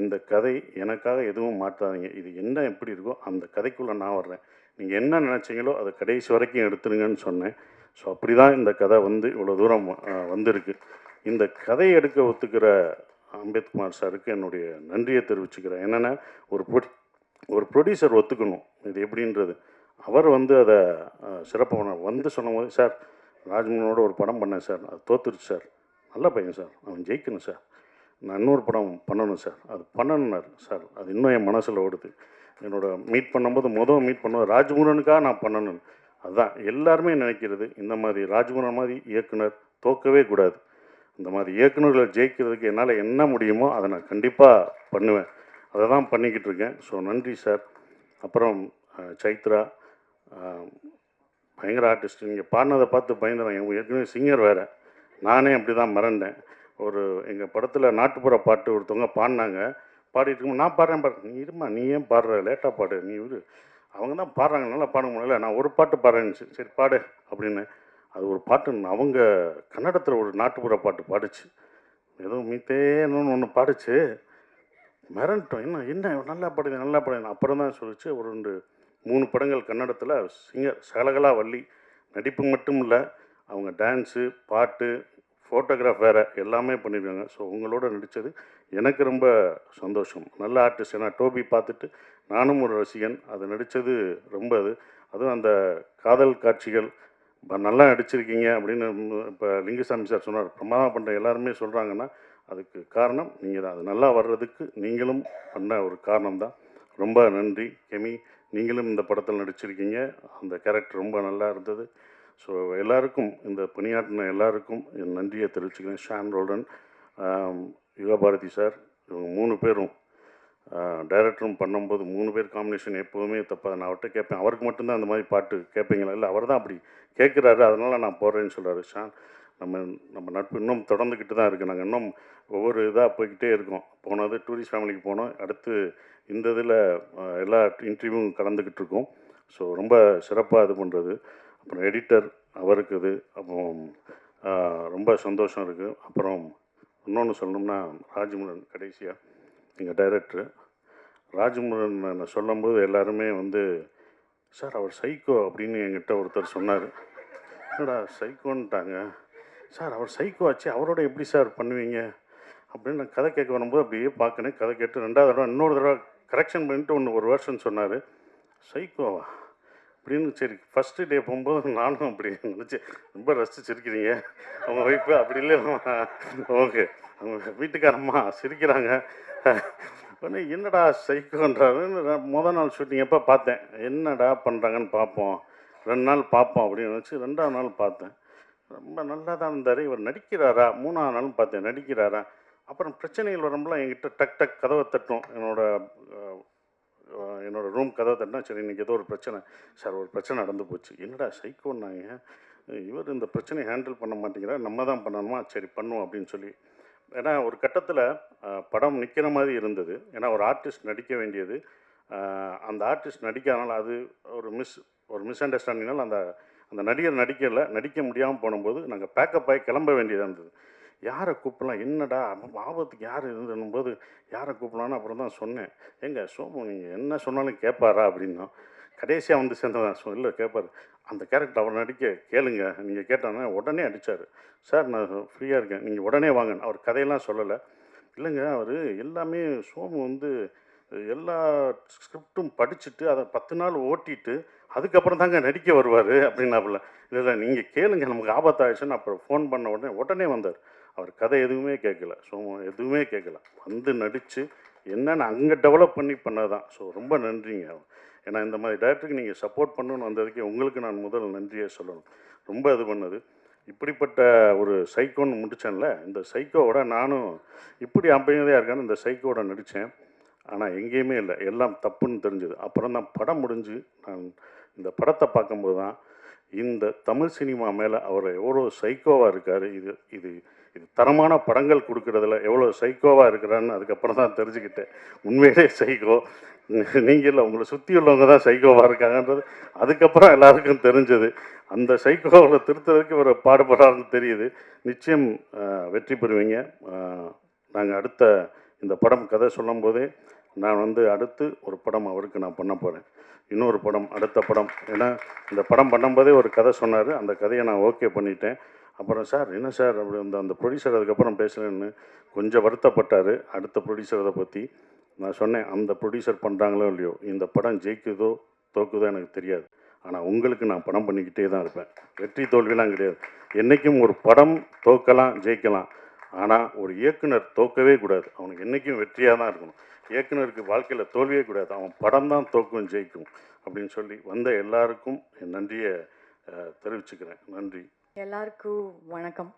[SPEAKER 2] இந்த கதை எனக்காக எதுவும் மாற்றாதீங்க. இது என்ன எப்படி இருக்கோ அந்த கதைக்குள்ளே நான் வர்றேன். நீங்கள் என்ன நினச்சிங்களோ அதை கடைசி வரைக்கும் எடுத்துருங்கன்னு சொன்னேன். ஸோ அப்படி தான் இந்த கதை வந்து இவ்வளோ தூரம் வந்திருக்கு. இந்த கதை எடுக்க ஒத்துக்கிற அம்பேத்குமார் சாருக்கு என்னுடைய நன்றியை தெரிவிச்சுக்கிறேன். என்னென்னா ஒரு ஒரு ப்ரொடியூசர் ஒத்துக்கணும். இது எப்படின்றது? அவர் வந்து அதை சிறப்பாக பண்ண வந்து சொன்னபோது சார் ராஜ்மோகனோட ஒரு படம் பண்ணேன் சார். அது தோத்துருச்சு சார். நல்ல பையன் சார். அவன் ஜெயிக்கணும் சார். நான் இன்னொரு படம் பண்ணணும் சார். அது பண்ணணுன்னார் சார் அது இன்னும் என் மனசில் ஓடுது. என்னோட மீட் பண்ணும்போது மொதல் மீட் பண்ணுவோம் ராஜ்முருகனுக்காக நான் பண்ணணும். அதுதான் எல்லாருமே நினைக்கிறது இந்த மாதிரி ராஜ்முருகன் மாதிரி இயக்குனர் தோக்கவே கூடாது. இந்த மாதிரி இயக்குனர்களை ஜெயிக்கிறதுக்கு என்னால் என்ன முடியுமோ அதை நான் கண்டிப்பாக பண்ணுவேன். அதை தான் பண்ணிக்கிட்டு இருக்கேன். ஸோ நன்றி சார். அப்புறம் சைத்ரா பயங்கர ஆர்டிஸ்ட் நீங்கள் பாடினதை பார்த்து பயந்துறேன். எங்கள் ஏற்கனவே சிங்கர் வேறு. நானே அப்படி தான் மறந்தேன். ஒரு எங்கள் படத்தில் நாட்டுப்புற பாட்டு ஒருத்தவங்க பாடினாங்க. பாடிட்டு இருக்கும் நான் பாடுறேன் பாரு. நீ இருமா? நீ ஏன் பாடுற? லேட்டாக பாடு. நீ இரு. அவங்க தான் பாடுறாங்க. நல்லா பாட முடியல. நான் ஒரு பாட்டு பாடுறேன்னு சரி, பாடு அப்படின்னு. அது ஒரு பாட்டு. அவங்க கன்னடத்தில் ஒரு நாட்டுப்புற பாட்டு பாடுச்சு. ஏதோ மீத்தேன்னு ஒன்று பாடிச்சு. மிரண்டோம். என்ன என்ன? நல்லா பாடுது நல்லா பாடுது அப்புறம் தான் சொல்லிச்சு. ஒரு ரெண்டு மூணு படங்கள் கன்னடத்தில் சிங்கர் சகலகலா வள்ளி. நடிப்பு மட்டும் இல்லை அவங்க டான்ஸு பாட்டு ஃபோட்டோகிராஃப் வேறு எல்லாமே பண்ணியிருக்காங்க. ஸோ உங்களோட நடித்தது எனக்கு ரொம்ப சந்தோஷம். நல்ல ஆர்டிஸ்ட் ஏன்னா டோபி பார்த்துட்டு நானும் ஒரு ரசிகன். அது நடித்தது ரொம்ப அது. அதுவும் அந்த காதல் காட்சிகள் இப்போ நல்லா நடிச்சிருக்கீங்க அப்படின்னு இப்போ லிங்குசாமி சார் சொன்னார். பிரமாதம் பண்ணுற எல்லாருமே சொல்கிறாங்கன்னா அதுக்கு காரணம் நீங்கள் தான் அது நல்லா வர்றதுக்கு நீங்களும் பண்ண ஒரு காரணம் தான் ரொம்ப நன்றி கெமி. நீங்களும் இந்த படத்தில் நடிச்சிருக்கீங்க. அந்த கேரக்டர் ரொம்ப நல்லா இருந்தது. ஸோ எல்லாருக்கும் இந்த பணியாற்றின எல்லாருக்கும் என் நன்றியை தெரிவிச்சுக்கிறேன். ஷான் ரோல்டன் யுகபாரதி சார் இவங்க மூணு பேரும் டைரக்டரும் பண்ணும்போது மூணு பேர் காம்பினேஷன் எப்போவுமே தப்பாக நான் அவர்கிட்ட கேட்பேன் அவருக்கு மட்டும்தான் அந்த மாதிரி பாட்டு கேட்பீங்களா? இல்லை அவர் தான் அப்படி கேட்குறாரு அதனால் நான் போடுறேன்னு சொல்கிறாரு ஷான். நம்ம நம்ம நட்பு இன்னும் தொடர்ந்துக்கிட்டு தான் இருக்குது நாங்கள் இன்னும் ஒவ்வொரு இதாக போய்கிட்டே இருக்கோம். போனது டூரிஸ்ட் ஃபேமிலிக்கு போனோம். அடுத்து இந்த இதில் எல்லா இன்டர்வியூவும் கலந்துக்கிட்டு இருக்கோம். ஸோ ரொம்ப சிறப்பாக இது பண்ணுறது அப்புறம் எடிட்டர் அவருக்கு இது. அப்புறம் ரொம்ப சந்தோஷம் இருக்குது அப்புறம் இன்னொன்று சொல்லணும்னா ராஜமுருகன் கடைசியாக எங்கள் டைரக்டர் ராஜமுருகன் சொல்லும்போது எல்லாருமே வந்து சார் அவர் சைக்கோ அப்படின்னு என்கிட்ட ஒருத்தர் சொன்னார். என்னடா சைக்கோன்ட்டாங்க சார் அவர் சைக்கோ ஆச்சு அவரோட எப்படி சார் பண்ணுவீங்க? அப்படின்னு நான் கதை கேட்க வரும்போது அப்படியே பார்க்கணும் கதை கேட்டு ரெண்டாவது தடவை இன்னொரு தடவை கரெக்ஷன் பண்ணிட்டு ஒன்று ஒரு வருஷம் சொன்னார். சைக்கோவா அப்படின்னு சரி ஃபஸ்ட்டு டே போகும்போது நானும் அப்படி நினச்சி ரொம்ப ரசிச்சிருக்கிறீங்க அவங்க ஒய்ஃபு அப்படி இல்லை. ஓகே அவங்க வீட்டுக்காரம்மா சிரிக்கிறாங்க. உடனே என்னடா சைக்கோன்றாருன்னு மொதல் நாள் ஷூட்டிங் எப்போ பார்த்தேன் என்னடா பண்ணுறாங்கன்னு பார்ப்போம் ரெண்டு நாள் பார்ப்போம் அப்படின்னு நினச்சி ரெண்டாவது நாள் பார்த்தேன். ரொம்ப நல்லா தான் இருந்தார். இவர் நடிக்கிறாரா? மூணாவது நாளும் பார்த்தேன். நடிக்கிறாரா? அப்புறம் பிரச்சனைகள் வரும்போது என்கிட்ட டக் டக் கதவை தட்டும் என்னோட என்னோடய என்னோட ரூம் கதவை தட்டினா சரி இன்றைக்கி ஏதோ ஒரு பிரச்சனை. சார் ஒரு பிரச்சனை நடந்து போச்சு. என்னடா சைக்கோன்னாங்க இவர் இந்த பிரச்சனையை ஹேண்டில் பண்ண மாட்டேங்கிறார். நம்ம தான் பண்ணணுமா? சரி பண்ணுவோம் அப்படின்னு சொல்லி. ஏன்னா ஒரு கட்டத்தில் படம் நிற்கிற மாதிரி இருந்தது. ஏன்னா ஒரு ஆர்டிஸ்ட் நடிக்க வேண்டியது. அந்த ஆர்டிஸ்ட் நடிக்காதனால அது ஒரு மிஸ் ஒரு மிஸ் அண்டர்ஸ்டாண்டிங்னால அந்த அந்த நடிகர் நடிக்கல நடிக்க முடியாமல் போனபோது நாங்கள் பேக்கப் ஆகி கிளம்ப வேண்டியதாக இருந்தது. யாரை கூப்பிடலாம்? என்னடா ஆபத்துக்கு யார் இருந்துன்னும் போது யாரை கூப்பிடலான்னு அப்புறம் தான் சொன்னேன். ஏங்க சோமு நீங்கள் என்ன சொன்னாலும் கேட்பாரா அப்படின்னா கடைசியாக வந்து சேர்ந்ததான் இல்லை கேட்பார் அந்த கேரக்டர் அவர் நடிக்க கேளுங்க. நீங்கள் கேட்டானே உடனே அடித்தார் சார் நான் ஃப்ரீயாக இருக்கேன். நீங்கள் உடனே வாங்க. அவர் கதையெல்லாம் சொல்லலை. இல்லைங்க அவர் எல்லாமே சோமு வந்து எல்லா ஸ்கிரிப்டும் படிச்சுட்டு அதை பத்து நாள் ஓட்டிட்டு அதுக்கப்புறம் தாங்க நடிக்க வருவார் அப்படின்னாப்புல. இல்லை இல்லை நீங்கள் கேளுங்க நமக்கு ஆபத்தாயிடுச்சுன்னு அப்புறம் ஃபோன் பண்ண உடனே உடனே வந்தார். அவர் கதை எதுவுமே கேட்கல. ஸோ எதுவுமே கேட்கல. வந்து நடித்து என்னென்னு அங்கே டெவலப் பண்ணி பண்ணதான். ஸோ ரொம்ப நன்றிங்க. ஏன்னா இந்த மாதிரி டேரக்டருக்கு நீங்கள் சப்போர்ட் பண்ணணும்னு வந்ததுக்கே உங்களுக்கு நான் முதல் நன்றியே சொல்லணும். ரொம்ப இது பண்ணது. இப்படிப்பட்ட ஒரு சைக்கோன்னு முடித்தேன்ல இந்த சைக்கோவோட நானும் இப்படி அமைதியாக இருக்கான்னு இந்த சைக்கோவோட நடித்தேன் ஆனால் எங்கேயுமே இல்லை. எல்லாம் தப்புன்னு தெரிஞ்சது. அப்புறம் தான் படம் முடிஞ்சு நான் இந்த படத்தை பார்க்கும்போது தான் இந்த தமிழ் சினிமா மேலே அவர் எவ்வளோ சைக்கோவாக இருக்கார். இது இது இது தரமான படங்கள் கொடுக்கறதுல எவ்வளோ சைக்கோவாக இருக்கிறான்னு அதுக்கப்புறம் தான் தெரிஞ்சுக்கிட்டேன். உண்மையிலே சைக்கோ நீங்கள் இல்லை உங்களை சுற்றி உள்ளவங்க தான் சைக்கோவாக இருக்காங்கன்றது அதுக்கப்புறம் எல்லாருக்கும் தெரிஞ்சது. அந்த சைக்கோவில் திருத்துறதுக்கு இவர் பாடுபடாருன்னு தெரியுது. நிச்சயம் வெற்றி பெறுவீங்க. நாங்கள் அடுத்த இந்த படம் கதை சொல்லும்போதே நான் வந்து அடுத்து ஒரு படம் அவருக்கு நான் பண்ண போகிறேன் இன்னொரு படம் அடுத்த படம். ஏன்னா இந்த படம் பண்ணும்போதே ஒரு கதை சொன்னார். அந்த கதையை நான் ஓகே பண்ணிட்டேன். அப்புறம் சார் என்ன சார்? அப்படி அந்த அந்த ப்ரொடியூசர் அதுக்கப்புறம் பேசுகிறேன்னு கொஞ்சம் வருத்தப்பட்டார். அடுத்த ப்ரொடியூசரை பற்றி நான் சொன்னேன் அந்த ப்ரொடியூசர் பண்ணுறாங்களோ இல்லையோ இந்த படம் ஜெயிக்குதோ தோக்குதோ எனக்கு தெரியாது. ஆனால் உங்களுக்கு நான் படம் பண்ணிக்கிட்டே தான் இருப்பேன். வெற்றி தோல்விலாம் கிடையாது. என்றைக்கும் ஒரு படம் தோக்கலாம் ஜெயிக்கலாம். ஆனால் ஒரு இயக்குனர் தோக்கவே கூடாது. அவனுக்கு என்றைக்கும் வெற்றியாக தான் இருக்கணும். இயக்குனருக்கு வாழ்க்கையில் தோல்வியே கூடாது அவன் படம் தான் தோக்கும் ஜெயிக்கும் அப்படின்னு சொல்லி வந்த எல்லாருக்கும் என் நன்றியை தெரிவிச்சுக்கிறேன். நன்றி.
[SPEAKER 3] எல்லாருக்கும் வணக்கம்.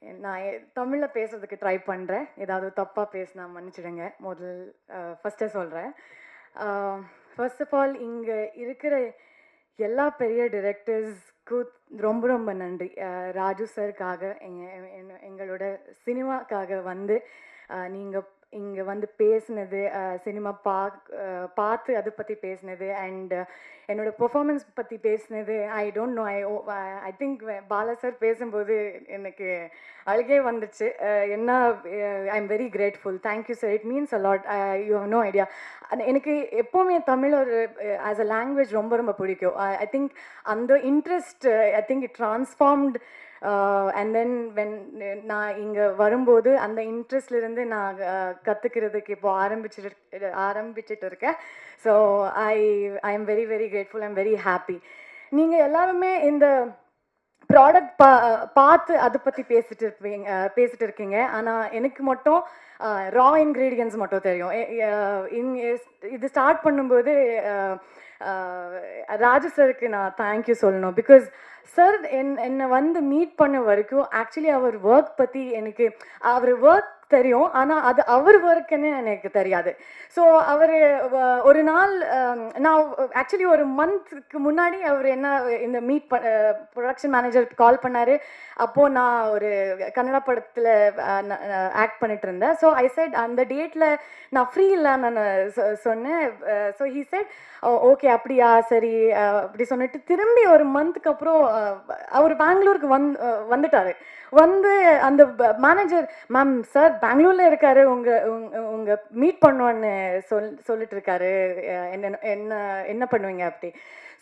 [SPEAKER 3] நான் தமிழில் பேசுறதுக்கு ட்ரை பண்ணுறேன் ஏதாவது தப்பாக பேசினா மன்னிச்சிடுங்க. முதல் ஃபஸ்ட்டே சொல்கிறேன் ஃபர்ஸ்ட் ஆஃப் ஆல் இங்கே இருக்கிற எல்லா பெரிய டிரெக்டர்ஸ்க்கு ரொம்ப ரொம்ப நன்றி. ராஜு சருக்காக எங்க- எங்களோட சினிமாக்காக வந்து நீங்கள் இங்கே வந்து பேசினது சினிமா பா பார்த்து அதை பற்றி பேசினது அண்ட் என்னோட பெர்ஃபார்மன்ஸ் பற்றி பேசினது I don't know I I think Bala sir பேசும்போது எனக்கு அழுகே வந்துச்சு. என்ன I am very grateful thank you sir it means a lot you have no idea எனக்கு எப்போவுமே தமிழ் ஒரு ஆஸ் அ லாங்குவேஜ் ரொம்ப ரொம்ப பிடிக்கும். ஐ திங்க் அந்த interest I think it transformed and then when நான் இங்கே வரும்போது அந்த இன்ட்ரெஸ்ட்லேருந்து நான் uh, கற்றுக்கிறதுக்கு இப்போ ஆரம்பிச்சுட்டு ஆரம்பிச்சிட்டு இருக்கேன் so I I am very very grateful I'm very happy நீங்கள் எல்லாருமே இந்த ப்ராடக்ட் பா பார்த்து அதை பற்றி பேசிட்டு இருப்பீங்க uh, பேசிட்டு இருக்கீங்க ஆனால் எனக்கு மட்டும் uh, ரா இன்க்ரீடியன்ஸ் மட்டும் தெரியும். இது ஸ்டார்ட் பண்ணும்போது ராஜ சருக்கு நான் தேங்க்யூ சொல்லணும். பிகாஸ் சார் என் என்னை வந்து மீட் பண்ண வரைக்கும் ஆக்சுவலி அவர் ஒர்க் பற்றி எனக்கு அவர் ஒர்க் தெரியும். ஆனால் அது அவர் ஒர்க்குன்னு எனக்கு தெரியாது. ஸோ அவர் ஒரு நாள் நான் ஆக்சுவலி ஒரு மந்த்க்கு முன்னாடி அவர் என்ன இந்த மீட் ப ப்ரொடக்ஷன் மேனேஜர் கால் பண்ணார். அப்போது நான் ஒரு கன்னட படத்தில் ஆக்ட் பண்ணிட்டு இருந்தேன். ஸோ ஐ செட் அந்த டேட்டில் நான் ஃப்ரீ இல்லை நான் சொ- சொன்னேன். ஸோ ஹீ செட் ஓகே அப்படியா? சரி. அப்படி சொன்னிட்டு திரும்பி ஒரு மந்த்துக்கு அப்புறம் அவர் பெங்களூருக்கு வந் வந்துட்டார் வந்துட்டாரு. வந்து அந்த மேனேஜர் மேம் சார் பெங்களூர்ல இருக்காரு. உங்க உங்க- மீட் பண்ணுவோன்னு சொல் சொல்லிட்டு இருக்காரு என்ன என்ன என்ன பண்ணுவீங்க? அப்படி.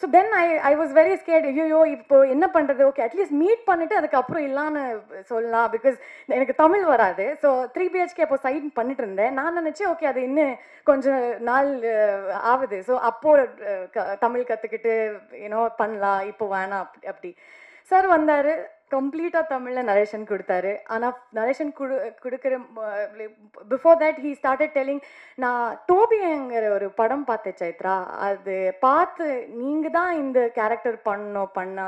[SPEAKER 3] So then I I was very scared ஐயோ இப்போ என்ன பண்ணுறது ஓகே அட்லீஸ்ட் மீட் பண்ணிட்டு அதுக்கப்புறம் இல்லான்னு சொல்லலாம். பிகாஸ் எனக்கு தமிழ் வராது. ஸோ த்ரீ பிஹெச்கே அப்போ சைன் பண்ணிட்டு இருந்தேன் நான் நினச்சேன் ஓகே அது இன்னும் கொஞ்சம் நாள் ஆகுது. ஸோ அப்போது க- தமிழ் கற்றுக்கிட்டு யூனோ பண்ணலாம். இப்போ வேணாம். அப்படி அப்படி. சார் வந்தார். கம்ப்ளீட்டாக தமிழில் நரேஷன் கொடுத்தாரு. ஆனால் நரேஷன் கொடு கொடுக்குற before that he started telling நான் டோபிங்கிற ஒரு படம் பார்த்தேன் சைத்ரா. அது பார்த்து நீங்கள் தான் இந்த கேரக்டர் பண்ணோம் பண்ண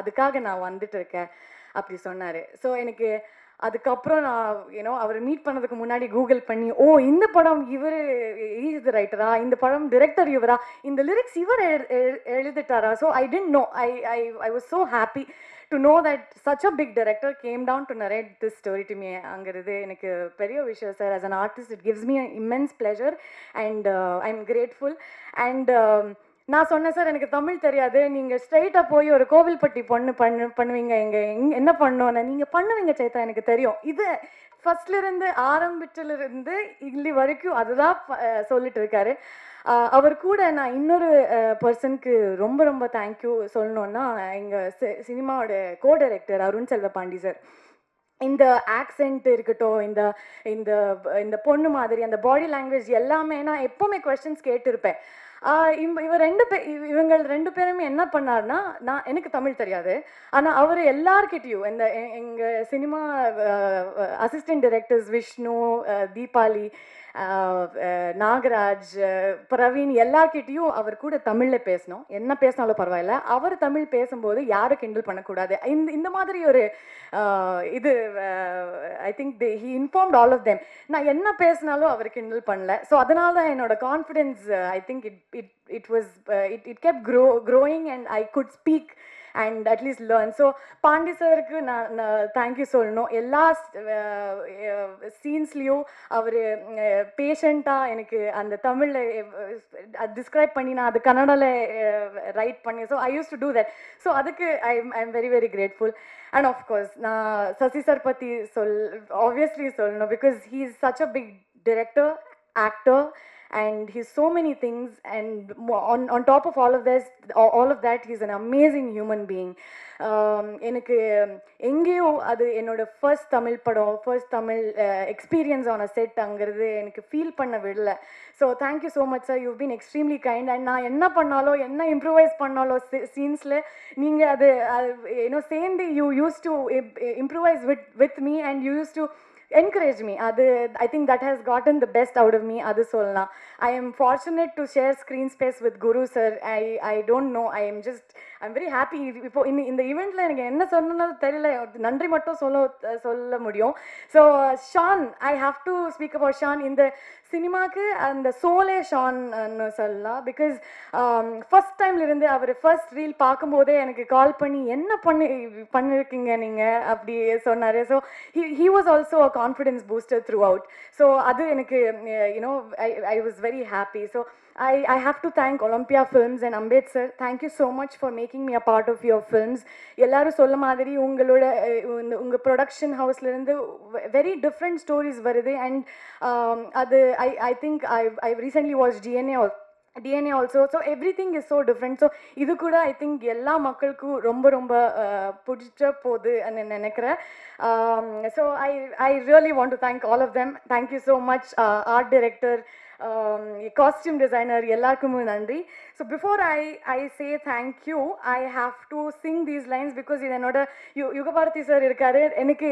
[SPEAKER 3] அதுக்காக நான் வந்துட்டு இருக்கேன். அப்படி சொன்னார். ஸோ எனக்கு அதுக்கப்புறம் நான் ஏன்னோ அவர் மீட் பண்ணதுக்கு முன்னாடி கூகுள் பண்ணி ஓ இந்த படம் இவர் இஸ் ரைட்டரா இந்த படம் டிரெக்டர் இவரா? இந்த லிரிக்ஸ் இவர் எழு- எழுதிட்டாரா? So I didn't know I I I was so happy to know that such a big director came down to narrate this story to me அங்கிறது எனக்கு பெரிய விஷயம் sir as an artist it gives me immense pleasure and I am grateful and நான் சொன்னேன் sir எனக்கு தமிழ் தெரியாது. நீங்கள் ஸ்ட்ரைட்டாக போய் ஒரு கோவில்பட்டி பொண்ணு பண்ணு பண்ணுவீங்க இங்கே என்ன பண்ணோன்னு நீங்கள் பண்ணுவீங்க சேத்தா எனக்கு தெரியும். இது ஃபஸ்ட்லேருந்து ஆரம்பிச்சிலிருந்து இல்லி வரைக்கும் அதுதான் சொல்லிட்டு இருக்காரு. அவர் கூட நான் இன்னொரு பர்சனுக்கு ரொம்ப ரொம்ப தேங்க்யூ சொல்லணுன்னா எங்கள் சினிமாவோட co director Arun Selvapandi sir இந்த ஆக்சென்ட் இருக்கட்டும் இந்த இந்த இந்த பொண்ணு மாதிரி அந்த பாடி லாங்குவேஜ் எல்லாமே நான் எப்போவுமே கொஸ்டின்ஸ் கேட்டிருப்பேன். ஆஹ் இவ ரெண்டு பே இவ- இவங்க ரெண்டு பேருமே என்ன பண்ணாருன்னா நான் எனக்கு தமிழ் தெரியாது. ஆனால் அவர் எல்லார்கிட்டையும் இந்த எங்கள் cinema assistant directors Vishnu Deepali Nagaraj Praveen எல்லார்கிட்டேயும் அவர் கூட தமிழில் பேசணும். என்ன பேசினாலும் பரவாயில்ல. அவர் தமிழ் பேசும்போது யாரும் கிண்டல் பண்ணக்கூடாது. இந்த இந்த மாதிரி ஒரு இது I think they he informed all of them நான் என்ன பேசினாலும் அவர் கிண்டல் பண்ணல. ஸோ அதனால தான் என்னோட confidence I think it it it was it it kept grow growing and I could speak and at least learn so Pandi சாருக்கு நான் தேங்க்யூ சொல்லணும் எல்லா சீன்ஸ்லேயும் அவர் பேஷண்ட்டாக எனக்கு அந்த தமிழில் டிஸ்கிரைப் பண்ணி நான் அது கன்னடாவில் ரைட் பண்ணி so I use to do that so அதுக்கு I I am very very grateful and of course நான் சசி சார் பற்றி சொல் ஆப்வியஸ்லி சொல்லணும் because he is such a big director actor and he's so many things and on, on top of all of this all of that he's an amazing human being. Um, எனக்கு எங்கேயோ அது என்னோட first Tamil படம் first Tamil experience ஆன set அங்கிறது எனக்கு feel பண்ண விடல. So thank you so much sir you been extremely kind and நான் என்ன பண்ணாலும் என்ன இம்ப்ரூவைஸ் பண்ணாலும் சீன்ஸில் நீங்கள் அது ஏன்னோ சேர்ந்து you use to improvise with with me and you use to encourage me அது I think that has gotten the best out of me அது சொல்லலாம். I am fortunate to share screen space with Guru sir I I don't know I am just I am very happy இப்போ இந்த இந்த ஈவெண்ட்ல எனக்கு என்ன சொல்லணும்னு தெரியல. நன்றி மட்டும் சொல்ல சொல்ல முடியும். So Shaan I have to speak about Shaan இந்த சினிமாக்கு அந்த சோலே ஷான் சொல்லலாம். பிகாஸ் ஃபஸ்ட் டைம்ல இருந்து அவர் ஃபர்ஸ்ட் ரீல் பார்க்கும்போதே எனக்கு கால் பண்ணி என்ன பண்ணி பண்ணிருக்கீங்க நீங்கள் அப்படி சொன்னார். So he was also a confidence booster throughout so அது எனக்கு you know I I was very happy so I I have to thank Olympia Films and Ambedkar thank you so much for making for a part of your of எல்லாரும் சொல்ல மாதிரி உங்களோட உங்கள் இந்த- production ஹவுஸ்லேருந்து very different stories வருது. And அது I I think I I recently watch DNA DNA also so everything is so different so இது கூட ஐ திங்க் எல்லா மக்களுக்கும் ரொம்ப ரொம்ப பிடிச்ச போகுது நினைக்கிறேன். So I I really want to thank all of them thank you so much art director costume designer எல்லாருக்குமே நன்றி. So before I I say thank you I have to sing these lines because இது என்னோட U Yugabharathi sir இருக்காரு. எனக்கு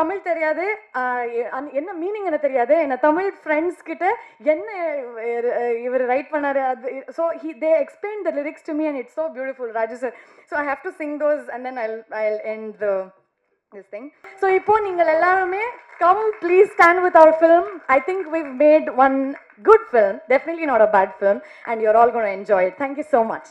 [SPEAKER 3] தமிழ் தெரியாது. என்ன meaning எனக்கு தெரியாது. என்ன தமிழ் ஃப்ரெண்ட்ஸ் கிட்ட என்ன இவர் ரைட் பண்ணாரு அது so he they explain the lyrics to me and it's so beautiful Raju sir so I have to sing those and then I I end the this thing so இப்போ நீங்கள் எல்லாருமே come please stand with our film I think we made one good film definitely not a bad film and you're all gonna enjoy it thank you so much